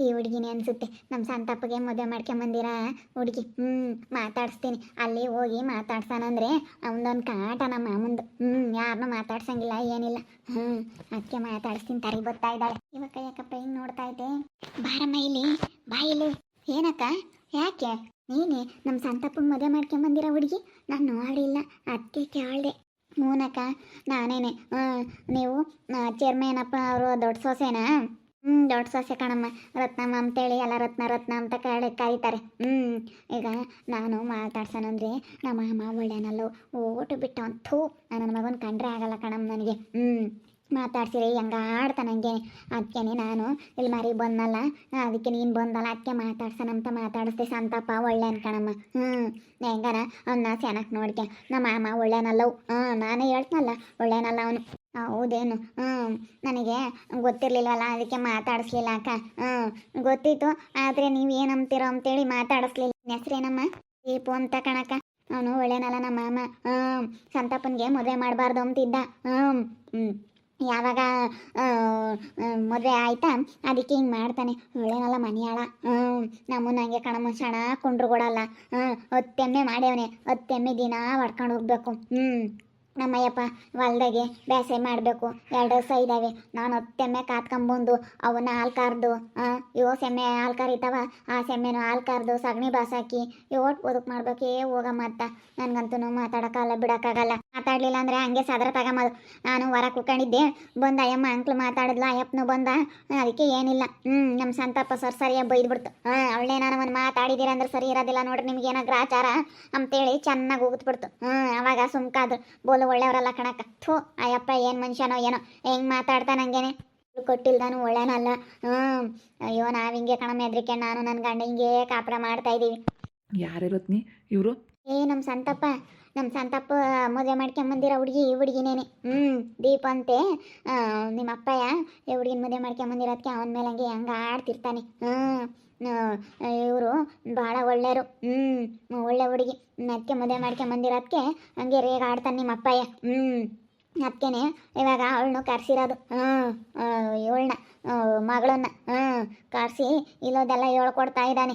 ಈ ಹುಡುಗಿನೇ ಅನ್ಸುತ್ತೆ. ನಮ್ಮ ಸಂತಪ್ಪಗೆ ಮದುವೆ ಮಾಡ್ಕೊಂಬಂದಿರ? ಹುಡುಗಿ ಹ್ಞೂ ಮಾತಾಡಿಸ್ತೀನಿ. ಅಲ್ಲಿ ಹೋಗಿ ಮಾತಾಡ್ಸಾನಂದ್ರೆ ಅವನೊಂದು ಕಾಟ ನಮ್ಮ ಮಾಮಂದು. ಹ್ಞೂ ಯಾರನ್ನೂ ಮಾತಾಡ್ಸಂಗಿಲ್ಲ, ಏನಿಲ್ಲ. ಹ್ಞೂ ಅದಕ್ಕೆ ಮಾತಾಡಿಸ್ತೀನಿ. ತರಿ ಗೊತ್ತಾ ಇದ್ದಾಳೆ. ಇವಾಗ ಯಾಕಪ್ಪ ಹಿಂಗೆ ನೋಡ್ತಾ ಇದ್ದೆ? ಬಾರಮ್ಮ ಇಲ್ಲಿ ಬಾಯಿಲಿ ಏನಕ್ಕ? ಯಾಕೆ? ನೀನೇ? ನಮ್ಮ ಸಂತಪ್ಪಗೆ ಮದುವೆ ಮಾಡ್ಕೊಂಬಂದಿರ ಹುಡುಗಿ? ನಾನು ನೋಡಿಲ್ಲ ಅದಕ್ಕೆ ಕೇಳಿದೆ. ಹ್ಞೂನಕ್ಕ, ನಾನೇನೆ. ನೀವು ಚೇರ್ಮೇನಪ್ಪ ಅವರು ದೊಡ್ಡ ಸೊಸೆನಾ? ಹ್ಞೂ ದೊಡ್ಡ ಸೊಸೆ ಕಣಮ್ಮ. ರತ್ನಮ್ಮ ಅಂತೇಳಿ ಎಲ್ಲ ರತ್ನ ರತ್ನ ಅಂತ ಕರೆ ಕರೀತಾರೆ ಹ್ಞೂ ಈಗ ನಾನು ಮಾತಾಡ್ಸೋಣಂದ್ರೆ ನಮ್ಮ ಮಾಮ ಒಳ್ಳೆನಲ್ಲೋ ಓಟು ಬಿಟ್ಟು ನನ್ನ ಮಗನ ಕಂಡ್ರೆ ಆಗಲ್ಲ ಕಣಮ್ಮ ನನಗೆ. ಹ್ಞೂ ಮಾತಾಡ್ಸಿರಿ, ಹೆಂಗ ಆಡ್ತಾನೆ ಹಂಗೆ. ಅದಕ್ಕೆ ನಾನು, ಇಲ್ಲಿ ಮರಿ ಬಂದಲ್ಲ, ಅದಕ್ಕೆ ನೀನು ಬಂದಲ್ಲ ಅದಕ್ಕೆ ಮಾತಾಡ್ಸೋಣಂತ ಮಾತಾಡಿಸ್ದೆ ಸಂತಪ್ಪ ಒಳ್ಳೆ ಅನ್ಕಣಮ್ಮ ಹ್ಞೂ ಹೆಂಗಾರ ಅವನ್ನ ಚೆನ್ನಾಗಿ ನೋಡ್ಕೆ. ನಮ್ಮ ಮಾಮ ಒಳ್ಳೆನಲ್ಲವು. ಹಾಂ ನಾನೇ ಹೇಳ್ತನಲ್ಲ, ಒಳ್ಳೆನಲ್ಲ ಅವನು. ಹೌದೇನು? ಹ್ಞೂ ನನಗೆ ಗೊತ್ತಿರಲಿಲ್ವಲ್ಲ, ಅದಕ್ಕೆ ಮಾತಾಡಿಸ್ಲಿಲ್ಲ ಅಕ್ಕ. ಹ್ಞೂ ಗೊತ್ತಿತ್ತು, ಆದರೆ ನೀವು ಏನಂತೀರೋ ಅಂತೇಳಿ ಮಾತಾಡಿಸ್ಲಿಲ್ಲ. ಹೆಸ್ರೇನಮ್ಮ? ದೀಪು ಅಂತ ಕಣಕ್ಕ. ಅವನು ಒಳ್ಳೆನಲ್ಲ ನಮ್ಮ ಮಾಮ. ಹ್ಞೂ ಸಂತಪ್ಪನಿಗೆ ಮದುವೆ ಮಾಡಬಾರ್ದು ಅಂತಿದ್ದ ಹ್ಞೂ ಹ್ಞೂ ಯಾವಾಗ ಮದುವೆ ಆಯ್ತಾ? ಅದಕ್ಕೆ ಹಿಂಗೆ ಮಾಡ್ತಾನೆ. ಒಳ್ಳೇನಲ್ಲ ಮನೆಯಾಳ. ಹ್ಞೂ ನಮ್ಮನ್ನ ಹಂಗೆ ಕಣಮ್ಮ ಸಣ ಕೊಂಡ್ರು ಕೊಡಲ್ಲ ಹ್ಞೂ ಹತ್ತೆಮ್ಮೆ ಮಾಡ್ಯವನೆ. ಹತ್ತೆಮ್ಮೆ ದಿನ ಹೊಡ್ಕೊಂಡು ಹೋಗ್ಬೇಕು. ಹ್ಞೂ ನಮ್ಮಯ್ಯಪ್ಪ, ಹೊಲ್ದಾಗೆ ಬೇಸಾಯ ಮಾಡಬೇಕು. ಎರಡು ಹಸ ಇದ್ದಾವೆ ನಾನು ಹತ್ತೆಮ್ಮೆ ಕಾತ್ಕೊಂಬಂದು ಅವನ್ನ ಹಾಲು ಕರ್ದು ಇವು ಸೆಮ್ಮೆ ಹಾಲು ಕರಿತಾವ, ಆ ಸೆಮ್ಮೆನು ಹಾಲು ಕರ್ದು, ಸಗಣಿ ಬಾಸಾಕಿ ಇವತ್ತು ಬದುಕು ಮಾಡ್ಬೇಕೇ ಹೋಗಮ್ಮ ಮತ್ತ ನನಗಂತೂ ಮಾತಾಡೋಕ್ಕಾಗಲ್ಲ, ಬಿಡೋಕ್ಕಾಗಲ್ಲ. ಮಾತಾಡಲಿಲ್ಲ ಅಂದರೆ ಹಂಗೆ ಸದರ ತಗೊಂಬೋದು ನಾನು ಹೊರ ಕುತ್ಕೊಂಡಿದ್ದೆ. ಬಂದ ಅಯ್ಯಮ್ಮ ಅಂಕ್ಲು ಮಾತಾಡಿದ್ಲು, ಅಯ್ಯಪ್ಪನು ಬಂದ. ಅದಕ್ಕೆ ಏನಿಲ್ಲ. ಹ್ಞೂ ನಮ್ಮ ಸಂತಪ್ಪ ಸರ್ ಸರಿಯಾಗಿ ಬೈದ್ಬಿಡ್ತು. ಹಾಂ ಅವಳೇ ನಾನು ಒಂದು ಮಾತಾಡಿದ್ದೀರ ಅಂದ್ರೆ ಸರಿ ಇರೋದಿಲ್ಲ ನೋಡ್ರಿ ನಿಮ್ಗೆ ಏನೋ ಗ್ರಾಚಾರ ಅಂತೇಳಿ ಚೆನ್ನಾಗಿ ಹೋಗ್ಬಿಡ್ತು ಹ್ಞೂ ಅವಾಗ ಸುಮ್ಕಾದ್ರು. ಬೋಲು ಒಳ್ಳೆಯವರಲ್ಲ ಕಣಕ್ಕ. ಥೂ ಅಯ್ಯಪ್ಪ ಏನು ಮನುಷ್ಯನೋ ಏನೋ. ಹೆಂಗೆ ಮಾತಾಡ್ತಾನೆ ಹಂಗೇನೆ. ಕೊಟ್ಟಿಲ್ದಾನು ಒಳ್ಳೆನಲ್ಲ. ಹ್ಞೂ ಅಯ್ಯೋ ನಾವು ಹಿಂಗೆ ಕಣ ಹೆದ್ರಿಕೆ ನಾನು ನನ್ನ ಗಂಡ ಹಿಂಗೆ ಕಾಪುರ ಮಾಡ್ತಾ ಇದ್ದೀವಿ ಯಾರಿರತ್ನಿ ಇವರು? ಏ ನಮ್ಮ ಸಂತಪ್ಪ. ನಮ್ಮ ಸಂತಪ್ಪ ಮದುವೆ ಮಾಡ್ಕೊಂಬಂದಿರೋ ಹುಡುಗಿ ಈ ಹುಡುಗಿನೇನೆ. ಹ್ಞೂ ದೀಪ ಅಂತೆ. ನಿಮ್ಮ ಅಪ್ಪಯ್ಯ ಈ ಹುಡುಗಿನ ಮದುವೆ ಮಾಡ್ಕೊಂಬಂದಿರೋದಕ್ಕೆ ಅವನ ಮೇಲೆ ಹಂಗೆ ಹಂಗೆ ಆಡ್ತಿರ್ತಾನೆ. ಹ್ಞೂ ಇವರು ಭಾಳ ಒಳ್ಳೆಯರು. ಹ್ಞೂ ಒಳ್ಳೆ ಹುಡುಗಿ. ಅದಕ್ಕೆ ಮದುವೆ ಮಾಡ್ಕೊಂಬಂದಿರೋದಕ್ಕೆ ಹಂಗೆ ರೇಗ ಆಡ್ತಾನೆ ನಿಮ್ಮ ಅಪ್ಪಯ್ಯ. ಹ್ಞೂ ಅದಕ್ಕೇನೆ ಇವಾಗ ಅವಳನ್ನು ಕರ್ಸಿರೋದು. ಹ್ಞೂ ಇವಳನ್ನ ಮಗಳನ್ನ ಹ್ಞೂ ಕರ್ಸಿ ಇಲ್ಲೋದೆಲ್ಲ ಹೇಳ್ಕೊಡ್ತಾ ಇದ್ದಾನೆ.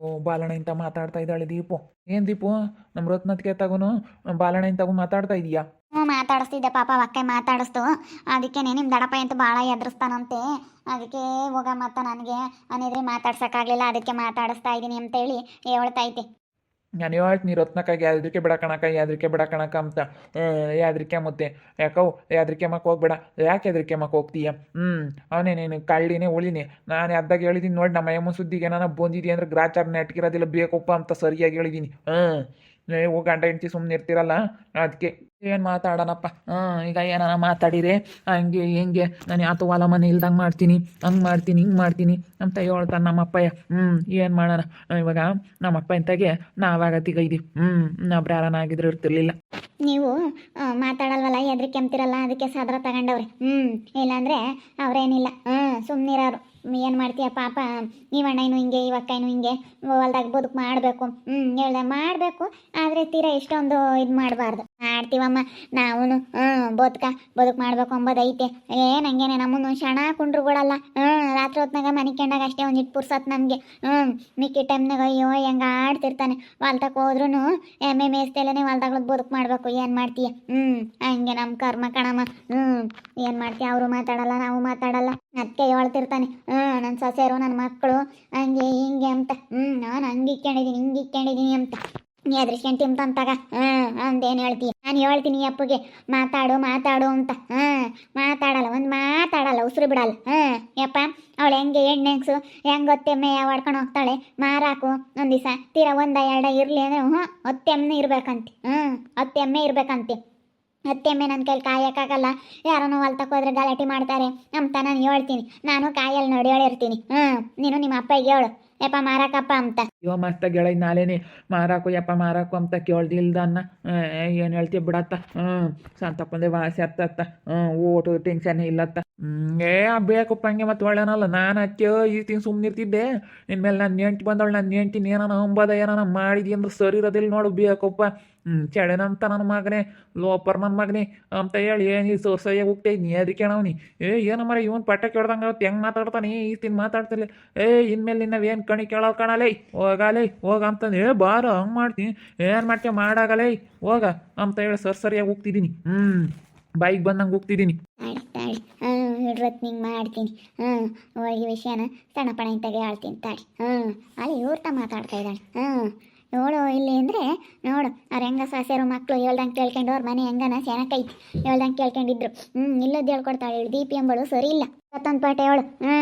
ಓ, ಬಾಲಣ್ಣ ಇಂತ ಮಾತಾಡ್ತಾ ಇದ್ದಾಳೆ ದೀಪು. ಏನು ದೀಪು? ನಮ್ಮ ರತ್ನತ್ಗೆ ತಗೋನು ಬಾಲಣ್ಣ ಇಂತಾಗೂ ಮಾತಾಡ್ತಾ ಇದೀಯಾ? ಹ್ಞೂ, ಮಾತಾಡಿಸ್ತಿದ್ದೆ ಪಾಪ ಅಕ್ಕ ಮಾತಾಡಿಸ್ತು ಅದಕ್ಕೆ ನಿಮ್ಮ ದಡಪ ಅಂತೂ ಭಾಳ ಎದುರಿಸ್ತಾನಂತೆ. ಅದಕ್ಕೆ ಹೋಗ ಮತ್ತ ನನಗೆ, ಅನಿದ್ರೆ ಮಾತಾಡ್ಸೋಕ್ಕಾಗಲಿಲ್ಲ, ಅದಕ್ಕೆ ಮಾತಾಡಿಸ್ತಾ ಇದ್ದೀನಿ ಅಂತೇಳಿ ಹೇಳ್ತೈತೆ. ನಾನು ಹೇಳ್ತೀನಿ ರತ್ನಕ್ಕಾಗಿ ಯಾವ್ದಕ್ಕೆ ಬಿಡಕಣಕ ಯಾವ್ದಕ್ಕೆ ಬಿಡಕಣಕ ಅಂತ. ಯಾವ್ದಕ್ಕೆ ಮತ್ತೆ ಯಾಕೋ ಯಾವ್ದಕ್ಕೆ ಮಕ್ಕ ಹೋಗ್ಬೇಡ. ಯಾಕೆ ಯಾವ್ದಕ್ಕೆ ಮಕ್ಕ ಹೋಗ್ತೀಯ? ಹ್ಞೂ, ಅವನೇ ನೀನು ಕಳ್ಳಿನೇ ಉಳಿನಿ. ನಾನು ಅದ್ದಾಗ ಹೇಳಿದ್ದೀನಿ ನೋಡಿ, ನಮ್ಮ ಯಮ್ಮ ಸುದ್ದಿಗೆ ನಾನು ಬಂದಿದ್ದೀನಿ ಅಂದ್ರೆ ಗ್ರಾಚಾರ ನೆಟ್ಗಿರೋದಿಲ್ಲ, ಬೇಕಪ್ಪ ಅಂತ ಸರಿಯಾಗಿ ಹೇಳಿದ್ದೀನಿ ಹಾಂ ನೀವು ಗಂಡ ಹೆಂಡ್ತಿ ಸುಮ್ಮನೆ ಇರ್ತೀರಲ್ಲ? ಅದಕ್ಕೆ ಏನು ಮಾತಾಡೋಣಪ್ಪ? ಹಾಂ, ಈಗ ಏನಾರ ಮಾತಾಡಿರೆ ಹಂಗೆ ಹೆಂಗೆ, ನಾನು ಯಾತು ಹೊಲ ಮನೆ ಇಲ್ದಂಗೆ ಮಾಡ್ತೀನಿ, ಹಂಗೆ ಮಾಡ್ತೀನಿ, ಹಿಂಗೆ ಮಾಡ್ತೀನಿ ಅಂತ ಹೇಳ್ತಾನೆ ನಮ್ಮಪ್ಪಯ್ಯ. ಹ್ಞೂ ಏನು ಮಾಡೋಣ? ಇವಾಗ ನಮ್ಮಪ್ಪ ಇಂತಾಗೆ ನಾವಾಗತ್ತೀಗ ಇದೀವಿ. ಹ್ಞೂ ನಾವು ಬ್ರಾರನಾಗಿದ್ರು ಇರ್ತಿರ್ಲಿಲ್ಲ. ನೀವು ಮಾತಾಡಲ್ವಲ್ಲ ಎದ್ರಿ ಅಂತಿರಲ್ಲ, ಅದಕ್ಕೆ ಸಾದ್ರ ತಗೊಂಡವ್ರಿ. ಹ್ಞೂ ಇಲ್ಲಾಂದರೆ ಅವರೇನಿಲ್ಲ. ಹ್ಞೂ ಸುಮ್ಮನಿರೋರು ಏನು ಮಾಡ್ತೀಯ ಪಾಪ? ನೀವಣ್ಣನು ಹಿಂಗೆ ಇವಕ್ಕೈನು ಹಿಂಗೆ, ಹೊಲ್ದಾಗ ಬದುಕು ಮಾಡಬೇಕು. ಹ್ಞೂ ಹೇಳ್ದೆ ಮಾಡಬೇಕು. ಆದರೆ ತೀರಾ ಇಷ್ಟೊಂದು ಇದು ಮಾಡಬಾರ್ದು. ಮಾಡ್ತೀವಮ್ಮ. ಹ್ಞೂ ಬದುಕ, ಬದುಕು ಮಾಡಬೇಕು ಅಂಬೋದೈತೆ ಏ ನಂಗೇನೆ ನಮ್ಮನ್ನು ಶಣ ಕುಂಡ್ರುಗಳಲ್ಲ. ಹ್ಞೂ ರಾತ್ರಿ ಹೊತ್ನಾಗ ಮನೆ ಕಂಡಾಗ ಅಷ್ಟೇ ಒಂದು ಇಟ್ಟು ಪುರ್ಸತ್ ನಮಗೆ. ಹ್ಞೂ ಮಿಕ್ಕಿ ಟೈಮ್ನಾಗ ಅಯ್ಯೋ, ಹೆಂಗೆ ಆಡ್ತಿರ್ತಾನೆ. ಹೊಲ್ತಕ್ಕೆ ಹೋದ್ರೂ ಎಮ್ಮೆ ಮೇಸ್ತೇಲೇ ಹೊಲ್ದಾಗ್ಳದ್ ಬದುಕು ಮಾಡಬೇಕು, ಏನು ಮಾಡ್ತೀಯ? ಹ್ಞೂ ಹಂಗೆ ನಮ್ಮ ಕರ್ಮ ಕಣಮ್ಮ. ಹ್ಞೂ ಏನು ಮಾಡ್ತೀಯ? ಅವರು ಮಾತಾಡಲ್ಲ, ನಾವು ಮಾತಾಡಲ್ಲ. ಅದಕ್ಕೆ ಹೇಳ್ತಿರ್ತಾನೆ. ಹ್ಞೂ ನನ್ನ ಸೊಸೆಯರು ನನ್ನ ಮಕ್ಕಳು ಹಂಗೆ, ಹಿಂಗೆ ಅಂತ. ಹ್ಞೂ ನಾನು ಹಂಗೆ ಇಕ್ಕೊಂಡಿದ್ದೀನಿ ಹಿಂಗೆ ಇಕ್ಕೊಂಡಿದ್ದೀನಿ ಅಂತ. ನೀ ಅದ್ರಿಸ್ಕೊಂಡು ತಿಂತಂತಾಗ ಹ್ಞೂ ಅಂದೇನು ಹೇಳ್ತೀಯ ನಾನು ಹೇಳ್ತೀನಿ ಅಪ್ಪಗೆ. ಮಾತಾಡು ಮಾತಾಡು ಅಂತ. ಹಾಂ ಮಾತಾಡಲ್ಲ, ಒಂದು ಮಾತಾಡಲ್ಲ, ಉಸಿರು ಬಿಡಲ್ಲ. ಹಾಂ ಯಪ್ಪ, ಅವಳು ಹೆಂಗೆ ಹೆಣ್ಣೆಗ್ಸು ಹೆಂಗೆ ಹೊತ್ತೆಮ್ಮೆ ಹೊಡ್ಕೊಂಡು ಹೋಗ್ತಾಳೆ? ಮಾರಾಕು, ಒಂದು ದಿವಸ, ತೀರಾ ಒಂದ, ಎರಡ ಇರಲಿ ಅಂದರೆ ಹ್ಞೂ ಹೊತ್ತೆಮ್ಮೆ ಇರ್ಬೇಕಂತೆ. ಹ್ಞೂ ಹೊತ್ತೆಮ್ಮೆ ಇರ್ಬೇಕಂತೆ. ಅತ್ತೆಮ್ಮೆ ನನ್ನ ಕೈಲಿ ಕಾಯಕ್ಕಾಗಲ್ಲ. ಯಾರನ್ನೂ ಹೊಲ್ತಕ್ಕೆ ಹೋದ್ರೆ ಗಲಾಟೆ ಮಾಡ್ತಾರೆ. ಅಂತ ನಾನು ಹೇಳ್ತೀನಿ. ನಾನು ಕಾಯಲ್ಲಿ ನೋಡಿ ಹೇಳಿರ್ತೀನಿ ಹ್ಞೂ ನೀನು ನಿಮ್ಮ ಅಪ್ಪಗೆ ಹೇಳು. ಯಪ್ಪ, ಮಾರಾಕಪ್ಪ ಅಂತ. ಇವ ಮಸ್ತ ಗೆಳೆಯ ನಾಳೆನೇ ಮಾರಾಕು, ಯಪ್ಪ ಮಾರಾಕು ಅಂತ ಕೇಳ್ದಿಲ್ದ ಅನ್ನ. ಏನು ಹೇಳ್ತೀವಿ ಬಿಡತ್ತ? ಹ್ಞೂ ಸಂತಪ್ಪಂದೆ ವಾಸಿ ಹತ್ತತ್ತ ಹ್ಞೂ ಓಟು ಟೆನ್ಷನ್ ಇಲ್ಲತ್ತ. ಏ ಬೇಕಪ್ಪ ಹಂಗೆ ಮತ್ತೆ ಒಳ್ಳೆನಲ್ಲ, ನಾನು ಅಚ್ಚೋ ಈ ತಿನ್ ಸುಮ್ಮನಿರ್ತಿದ್ದೆ ನಿನ್ನ ಮೇಲೆ ನನ್ನ ನೆಂಟಿ ಬಂದವಳು ನನ್ನ ನೆಂಟಿನ ಏನಾನ ಅಂಬದ ಏನಾನ ಮಾಡಿದಿ ಅಂದ್ರೆ ಸರಿ ಇರೋದಿಲ್ಲ ನೋಡು, ಬೇಕಪ್ಪ. ಹ್ಞೂ ಚಳೆನಂತ ನನ್ನ ಮಗನೇ, ಲೋಪರ್ ನನ್ನ ಮಗನೇ ಅಂತ ಹೇಳಿ ಏನು ಈ ಸೋರ್ಸಯ್ಯ ಹೋಗ್ತಾ, ನೀ ಅದಕ್ಕೆ ನಾವು ಏ ಏನೋ ಮರ ಇವನು ಪಟ್ಟ ಕೇಳ್ದಂಗೆ ಹೆಂಗ್ ಮಾತಾಡ್ತಾನೆ? ಈ ತಿನ್ ಮಾತಾಡ್ತಿಲ್ಲ ಏ, ಇನ್ಮೇಲೆ ನಿನ್ನ ಏನು ಕಣಿ ಕೇಳೋ ಕಾಣಲೇ? ಹೋಗಲೇ, ಹೋಗ ಅಂತಂದು, ಏ ಬಾರ, ಹಂಗೆ ಮಾಡ್ತೀನಿ. ಏನು ಮಾಡ್ತೀಯ, ಮಾಡಾಗಲೇ, ಹೋಗ ಅಂತ ಹೇಳಿ ಸರ್ ಸರಿಯಾಗಿ ಹೋಗ್ತಿದ್ದೀನಿ. ಹ್ಞೂ ಬೈಕ್ ಬಂದಂಗೆ ಹೋಗ್ತಿದ್ದೀನಿ. ಮಾಡ್ತೀನಿ. ಹಾಂ ಹೋಗಿ ವಿಷಯನ ಸಣ್ಣ ಪಣ ಇಂತಾಗೆ ಹೇಳ್ತೀನಿ ತಾಳಿ. ಹ್ಞೂ ಅಲ್ಲಿ ಊಟ ಮಾತಾಡ್ತಾ ಇದ್ದಾಳೆ. ಹಾಂ ನೋಡು, ಇಲ್ಲಿ ಅಂದರೆ ನೋಡು ಅವ್ರು ಹೆಂಗ ಸಾಸ್ಯರು ಮಕ್ಕಳು ಹೇಳ್ದಂಗೆ ಕೇಳ್ಕೊಂಡು ಅವ್ರ ಮನೆ ಹೆಂಗನ ಚೆನ್ನಾಗೈತಿ ಹೇಳ್ದಂಗೆ ಕೇಳ್ಕೊಂಡಿದ್ರು. ಹ್ಞೂ ಇಲ್ಲದ್ದು ಹೇಳ್ಕೊಡ್ತಾಳೆ ಹೇಳಿ, ದೀಪಿ ಎಂಬಳು ಸರಿ ಇಲ್ಲ. ಮತ್ತೊಂದು ಪಾಠ ಹೇಳು. ಹ್ಞೂ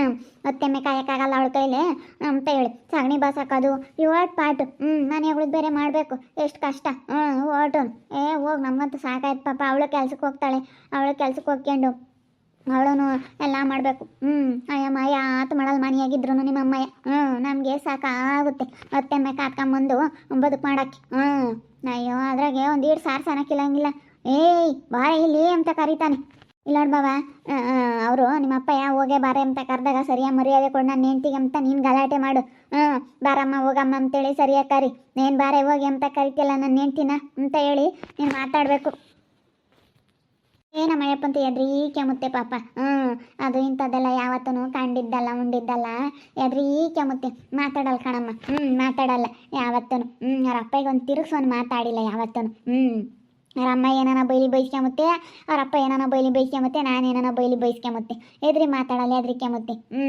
ಮತ್ತೆಮ್ಮೆ ಕಾಯಕ್ಕಾಗಲ್ಲ ಅವಳ ಕೈಲಿ ಅಂತ ಹೇಳಿ. ಸಗಣಿ ಬಾಸಕ್ಕೋದು ಇವತ್ತು ಪಾಟು ಹ್ಞೂ ಮನೆಗಳಿಗೆ ಬೇರೆ ಮಾಡಬೇಕು. ಎಷ್ಟು ಕಷ್ಟ. ಹ್ಞೂ ಓಟು ಏ, ಹೋಗಿ, ನಮ್ಮಂತೂ ಸಾಕಾಯ್ತು ಪಾಪ. ಅವಳು ಕೆಲ್ಸಕ್ಕೆ ಹೋಗ್ತಾಳೆ. ಅವಳು ಕೆಲ್ಸಕ್ಕೆ ಹೋಗ್ಕೊಂಡು ಅವಳು ಎಲ್ಲ ಮಾಡಬೇಕು. ಹ್ಞೂ ಅಯ್ಯಮ್ಮ ಯಾತು ಮಾಡಲ್ಲ ಮನೆಯಾಗಿದ್ರು ನಿಮ್ಮ ಅಮ್ಮಯ್ಯ. ಹ್ಞೂ ನಮಗೆ ಸಾಕಾಗುತ್ತೆ. ಹೊತ್ತೆಮ್ಮೆ ಕಾತ್ಕೊಂಬಂದು ಬದುಕು ಮಾಡಕ್ಕೆ. ಹ್ಞೂ ಅಯ್ಯೋ, ಅದ್ರಾಗೆ ಒಂದು ಈಡು ಸಾರು ಸನಕ್ಕಿಲ್ಲಂಗಿಲ್ಲ ಏಯ್, ಬಾರ ಇಲ್ಲಿ ಅಂತ ಕರೀತಾನೆ. ಇಲ್ಲ ಬಾವಾ ಅವರು ನಿಮ್ಮ ಅಪ್ಪಯ್ಯ ಹೋಗೆ ಬಾರೆ ಅಂತ ಕರೆದಾಗ ಸರಿಯಾಗಿ ಮರ್ಯಾದೆ ಕೊಡು ನಾನು ಹೆಂಡ್ತಿಗೆ ಅಂತ ನೀನು ಗಲಾಟೆ ಮಾಡು. ಹ್ಞೂ ಬಾರಮ್ಮ, ಹೋಗಮ್ಮ ಅಂತೇಳಿ ಸರಿಯಾಗಿ ಕರಿ. ನೀನು ಬಾರೆ ಹೋಗಿ ಅಂತ ಕರಿತಿಲ್ಲ ನನ್ನ ನೆಂಟಿನ ಅಂತ ಹೇಳಿ ನೀನು ಮಾತಾಡಬೇಕು. ಏನಮ್ಮ ಎದ್ರಿ ಈ ಕೆಮ್ಮುತ್ತೆ ಪಾಪ. ಹ್ಞೂ, ಅದು ಇಂಥದ್ದೆಲ್ಲ ಯಾವತ್ತೂ ಕಂಡಿದ್ದಲ್ಲ, ಉಂಡಿದ್ದಲ್ಲ. ಎದ್ರಿ ಕೆಮ್ಮುತ್ತೆ. ಮಾತಾಡಲ್ಲ ಕಣಮ್ಮ. ಹ್ಞೂ, ಮಾತಾಡಲ್ಲ ಯಾವತ್ತೂ ಹ್ಞೂ, ಅವ್ರ ಅಪ್ಪಗೆ ಒಂದು ಮಾತಾಡಿಲ್ಲ ಯಾವತ್ತೂ ಹ್ಞೂ, ಅವ್ರ ಅಮ್ಮ ಏನಾನ ಬೈಲಿ ಬೈಸ್ಕೊಂಬತ್ತೆ ಅವ್ರ ಅಪ್ಪ ಏನಾನ ಬೈಲಿ ಬೈಸ್ಕೊಂಬತ್ತೆ ನಾನು ಏನಾನ ಬೈಲಿ ಬೈಸ್ಕೊಂಬತ್ತೆ ಎದ್ರಿ ಮಾತಾಡಲ್ಲ, ಎದ್ರಿ ಕೆಮ್ಮುತ್ತೆ. ಹ್ಞೂ,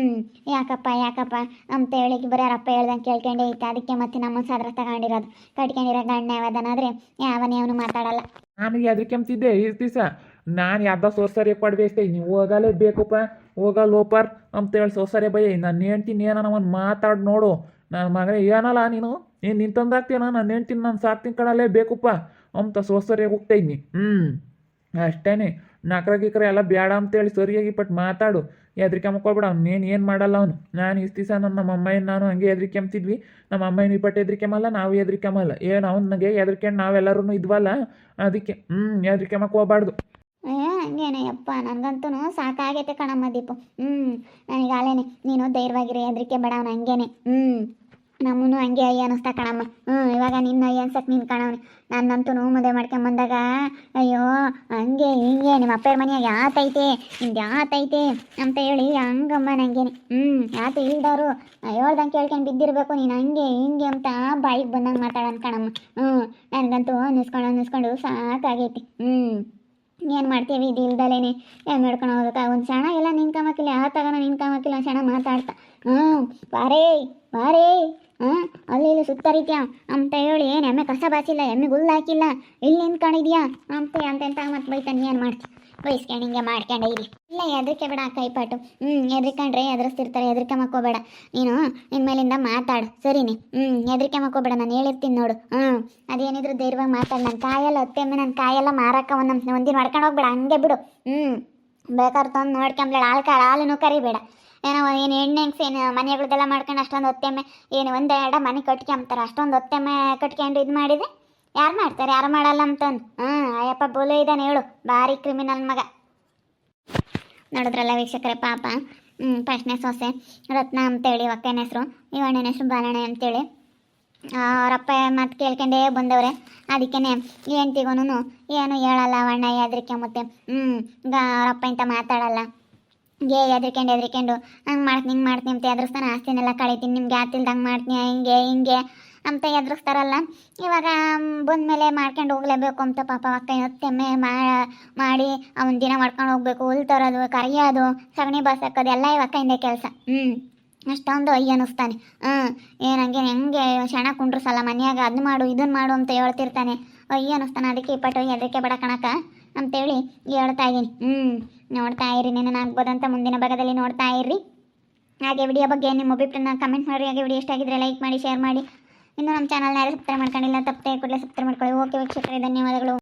ಯಾಕಪ್ಪ ಯಾಕಪ್ಪ ಅಂತ ಹೇಳಿ ಬರೀ ಅವ್ರ ಅಪ್ಪ ಹೇಳ್ದಂಗೆ ಕೇಳ್ಕೊಂಡೆ ಐತೆ ಅದಕ್ಕೆ ಮತ್ತೆ ನಮ್ಮ ಸದ್ರ ತಗೊಂಡಿರೋದು. ಕಟ್ಕೊಂಡಿರೋ ಗಂಡ ಯಾವ್ದನಾದ್ರೆ ಯಾವನೇ ಅವನು ಮಾತಾಡಲ್ಲ. ನಾನು ಅದಕ್ಕೆ ಕೆಮ್ತಿದ್ದೆ ದಿವಸ. ನಾನು ಯಾವ್ದೋ ಸೋರ್ಸರಿ ಕೊಡ್ಬೇಕು ನೀವು ಹೋಗಲೇ ಬೇಕಪ್ಪ ಹೋಗ ಲೋಪರ್ ಅಂತೇಳಿ ಸೋಸರೆ ಬೈ ನನ್ನ ಹೆಂಡ್ತೀನಿ ಏನೋ ಒಂದು ಮಾತಾಡಿ ನೋಡು. ನನ್ನ ಮಗನೇ ಏನಲ್ಲ ನೀನು? ಏನು ನಿಂತಂದಾಗ್ತೀನ ನನ್ನ ಹೆಂಡ್ತೀನಿ ನಾನು ಸಾಕ್ತೀನಿ ಕಡಲೇ ಬೇಕಪ್ಪ ಅಂತ ಸೋಸರಿಯಾಗಿ ಹೋಗ್ತಾ ಇದ್ನಿ. ಹ್ಞೂ ಅಷ್ಟೇನೆ. ನಕ್ರ ಗಿಕ್ರ ಎಲ್ಲ ಬೇಡ ಅಂತೇಳಿ ಸರಿಯಾಗಿ ಪಟ್ ಮಾತಾಡು. ಹೆದ್ರಿಕೆ ಮಕ್ಕೊಳ್ಬೇಡ ಅವ್ನೇನು ಏನು ಮಾಡಲ್ಲ ಅವನು. ನಾನು ಇಷ್ಟು ದಿವಸ ನನ್ನ ನಮ್ಮ ಅಮ್ಮಯ್ಯನ ನಾನು ಹಂಗೆ ಹೆದ್ರಿಕೆ ಅಂತಿದ್ವಿ ನಮ್ಮ ಅಮ್ಮಯ್ಯನ ಇಪ್ಪಟ್ಟು ಹೆದ್ರಿಕೆಮಲ್ಲ ನಾವು ಹೆದ್ರಿಕೆಮಲ್ಲ ಏನು ಅವ್ನಿಗೆ ಹೆದ್ರಿಕೊಂಡು ನಾವೆಲ್ಲರೂ ಇದ್ವಲ್ಲ, ಅದಕ್ಕೆ. ಹ್ಞೂ ಎದ್ರಿಕೆ ಹೋಗ್ಬಾರ್ದು ಏ ಹಂಗೇನೆ ಯಪ್ಪ, ನನಗಂತೂ ಸಾಕಾಗೈತೆ ಕಣಮ್ಮ ದೀಪು. ಹ್ಞೂ ನನಗಾಲೇನೆ ನೀನು ಧೈರ್ಯವಾಗಿರಿ, ಹೆದರಿಕೆ ಬೇಡ ಅವ್ನು ಹಂಗೇನೆ. ಹ್ಞೂ ನಮ್ಮನ್ನು ಹಂಗೆ ಅಯ್ಯ ಅನ್ನಿಸ್ತಾ ಕಣಮ್ಮ. ಹ್ಞೂ ಇವಾಗ ನಿನ್ನ ಅಯ್ಯ ಅನ್ಸಕ್ಕೆ ನೀನು ಕಣವನಿ. ನನ್ನಂತೂ ಮದುವೆ ಮಾಡ್ಕೊಂಬಂದಾಗ, ಅಯ್ಯೋ, ಹಂಗೆ, ಹಿಂಗೆ, ನಿಮ್ಮ ಅಪ್ಪರ ಮನೆಯಾಗ ಯಾತೈತೆ ನಿಮ್ದು ಯಾತೈತೆ ಅಂತ ಹೇಳಿ ಹಂಗಮ್ಮ ನಂಗೇನೆ. ಹ್ಞೂ ಯಾತ ಇಲ್ದವರು ಹೇಳ್ದಂಗೆ ಕೇಳ್ಕೊಂಡು ಬಿದ್ದಿರಬೇಕು, ನೀನು ಹಂಗೆ, ಹಿಂಗೆ ಅಂತ ಬಾಯಿಗೆ ಬಂದಂಗೆ ಮಾತಾಡೋಣ ಕಣಮ್ಮ. ಹ್ಞೂ ನನಗಂತೂ ಅನ್ನಿಸ್ಕೊಂಡು ಅನ್ನಿಸ್ಕೊಂಡು ಸಾಕಾಗೈತಿ. ಹ್ಞೂ ಏನು ಮಾಡ್ತೀವಿ? ಇದು ಇಲ್ದಲೇನೆ. ಏನು ಮಾಡ್ಕೊಂಡು ಹೋಗ್ಬೇಕಾ? ಒಂದು ಸಣ ಎಲ್ಲ ನಿನ್ಕಮಕ್ಕಿಲ್ಲ ಯಾವ ತಗೋಣ ನಿನ್ಕಮಕ್ಕಿಲ್ಲ ಸಣ ಮಾತಾಡ್ತಾ. ಹ್ಞೂ ಬಾರೇ ಬಾರೇ. ಹಾಂ, ಅಲ್ಲಿ ಇಲ್ಲಿ ಸುತ್ತರಿತ್ಯಾ ಅಂತ ಹೇಳಿ ಏನು ಎಮ್ಮೆ ಕಸ ಬಾಚಿಲ್ಲ ಎಮ್ಮೆ ಹುಲ್ಲು ಹಾಕಿಲ್ಲ. ಇಲ್ಲಿ ನಿಂತ್ಕೊಂಡಿದ್ಯಾ? ಅಂತ ಅಂತ ಮತ್ತೆ ಬೈತಾನೆ. ಏನು ಮಾಡ್ತಿ? ಬೈಸ್ಕೊಂಡು ಹಿಂಗೆ ಮಾಡ್ಕೊಂಡೆ ಇಲ್ಲಿ ಇಲ್ಲ, ಹೆದರಿಕೆ ಬೇಡ ಕೈಪಾಟು ಹ್ಞೂ ಹೆದರ್ಕೊಂಡ್ರೆ ಎದುರಿಸ್ತಿರ್ತಾರೆ ಹೆದರಿಕೆ ಮಕ್ಕೋಬೇಡ. ನೀನು ನಿನ್ನ ಮೇಲಿಂದ ಮಾತಾಡು, ಸರಿನಿ? ಹ್ಞೂ ಹೆದರಿಕೆ ಮಕ್ಕೋಬೇಡ, ನಾನು ಹೇಳಿರ್ತೀನಿ ನೋಡು. ಹ್ಞೂ ಅದೇನಿದ್ರು ಧೈರ್ಯವಾಗಿ ಮಾತಾಡು. ನನ್ನ ಕಾಯೆಲ್ಲ, ಒತ್ತೆಮ್ಮೆ ನನ್ನ ಕಾಯೆಲ್ಲ ಮಾರಕ್ಕ, ಒಂದು ಒಂದಿನ ಮಾಡ್ಕೊಂಡು ಹೋಗ್ಬೇಡ, ಹಂಗೆ ಬಿಡು. ಹ್ಞೂ ಬೇಕಾದ್ರೆ ತಂದು ನೋಡ್ಕೊಂಬ್ಲೇಡ ಹಾಲು ಕಾಳು ಹಾಲನ್ನು ಕರಿಬೇಡ. ಏನೋ ಏನು ಎಣ್ಣೆ ಏನು ಮನೆಗಳದೆಲ್ಲ ಮಾಡ್ಕೊಂಡು ಅಷ್ಟೊಂದು ಒತ್ತೆಮ್ಮೆ, ಏನು ಒಂದೆರಡ ಮನೆ ಕಟ್ಕೊಂಬ್ತಾರೆ ಅಷ್ಟೊಂದು ಒತ್ತೆಮ್ಮೆ ಕಟ್ಕೊಂಡು ಇದು ಮಾಡಿದೆ. ಯಾರು ಮಾಡ್ತಾರೆ? ಯಾರು ಮಾಡಲ್ಲ ಅಂತಂದು. ಹ್ಞೂ ಅಯ್ಯಪ್ಪ ಬೋಲೆ ಇದ್ದಾನೆ ಹೇಳು. ಭಾರಿ ಕ್ರಿಮಿನಲ್ ಮಗ. ನೋಡಿದ್ರಲ್ಲ ವೀಕ್ಷಕರೇ ಪಾಪ. ಹ್ಞೂ ಫಸ್ಟ್ನೇ ಸೊಸೆ. ರತ್ನ ಅಂತೇಳಿ, ಒಕ್ಕನ ಹೆಸರು. ಇವಣ್ಣನ ಹೆಸರು ಬಾಲಣ್ಣ ಅಂತೇಳಿ. ಅವರಪ್ಪ ಮಾತು ಕೇಳ್ಕೊಂಡೇ ಬಂದವ್ರೆ. ಅದಕ್ಕೇನೆ ಹೆಂಡ್ತಿಗೂ ಏನು ಹೇಳಲ್ಲ ಅವಣ್ಣ, ಹೆದ್ರಿಕೆ ಮತ್ತೆ. ಹ್ಞೂ ಗ, ಅವರಪ್ಪ ಇಂತ ಮಾತಾಡಲ್ಲ. ಗೆ ಹೆದ್ರಿಕೊಂಡು ಹೆದ್ರಿಕೊಂಡು. ಹಂಗೆ ಮಾಡ್ತೀನಿ ಹಿಂಗೆ ಮಾಡ್ತೀನಿ ಅಂತ ಎದುರಿಸ್ತಾನೆ ಆಸ್ತಿನೆಲ್ಲ ಕಳಿತೀನಿ. ನಿಮ್ಗೆ ಯಾತಿಲ್ದಂಗೆ ಮಾಡ್ತೀನಿ ಹಿಂಗೆ ಹಿಂಗೆ. ಅಂತ ಎದುರಿಸ್ತಾರಲ್ಲ, ಇವಾಗ ಬಂದಮೇಲೆ ಮಾಡ್ಕೊಂಡು ಹೋಗ್ಲೇಬೇಕು ಅಂತ ಪಾಪ ಅಕ್ಕ ತೆಮ್ಮೆ ಮಾಡಿ ಅವನ ದಿನ ಮಾಡ್ಕೊಂಡು ಹೋಗ್ಬೇಕು. ಹುಲ್ ತರೋದು, ಕರಿಯೋದು, ಸಗಣಿ ಬಾಸಾಕೋದು ಎಲ್ಲ ಇವಕ್ಕಿಂದ ಕೆಲಸ. ಹ್ಞೂ ಅಷ್ಟೊಂದು ಅಯ್ಯ ಅನ್ನಿಸ್ತಾನೆ ಹ್ಞೂ ಏನಂಗೆ ಹೆಂಗೆ ಶಣ ಸಲ ಮನೆಯಾಗ ಅದನ್ನ ಮಾಡು ಇದನ್ನ ಮಾಡು ಅಂತ ಹೇಳ್ತಿರ್ತಾನೆ. ಅಯ್ಯ ಅನ್ನಿಸ್ತಾನೆ ಅದಕ್ಕೆ ಇಪ್ಪಟ್ಟು ಹೆದರಿಕೆ ಬೇಡ ಕಣಕ ಅಂತೇಳಿ ಹೇಳ್ತಾ ಇದ್ದೀನಿ. ಹ್ಞೂ ನೋಡ್ತಾ ಇರಿ ನೆನ ಆಗ್ಬೋದಂತ ಮುಂದಿನ ಭಾಗದಲ್ಲಿ ನೋಡ್ತಾ ಇರ್ರಿ. ಹಾಗೆ ವಿಡಿಯೋ ಬಗ್ಗೆ ನಿಮ್ಮ ಅಭಿಪ್ರಾಯನ ಕಮೆಂಟ್ ಮಾಡಿ ಹಾಗೆ ವಿಡಿಯೋ ಇಷ್ಟ ಆಗಿದ್ರೆ ಲೈಕ್ ಮಾಡಿ ಶೇರ್ ಮಾಡಿ. ಇನ್ನು ನಮ್ಮ ಚಾನಲ್ನ ಯಾರು ಸಬ್ಸ್ಕ್ರೈಬ್ ಮಾಡ್ಕೊಂಡಿಲ್ಲ ತಪ್ಪದೆ ಕೂಡಲೇ ಸಬ್ಸ್ಕ್ರೈಬ್ ಮಾಡ್ಕೊಳ್ಳಿ. ಓಕೆ ವೀಕ್ಷಕರೇ ಧನ್ಯವಾದಗಳು.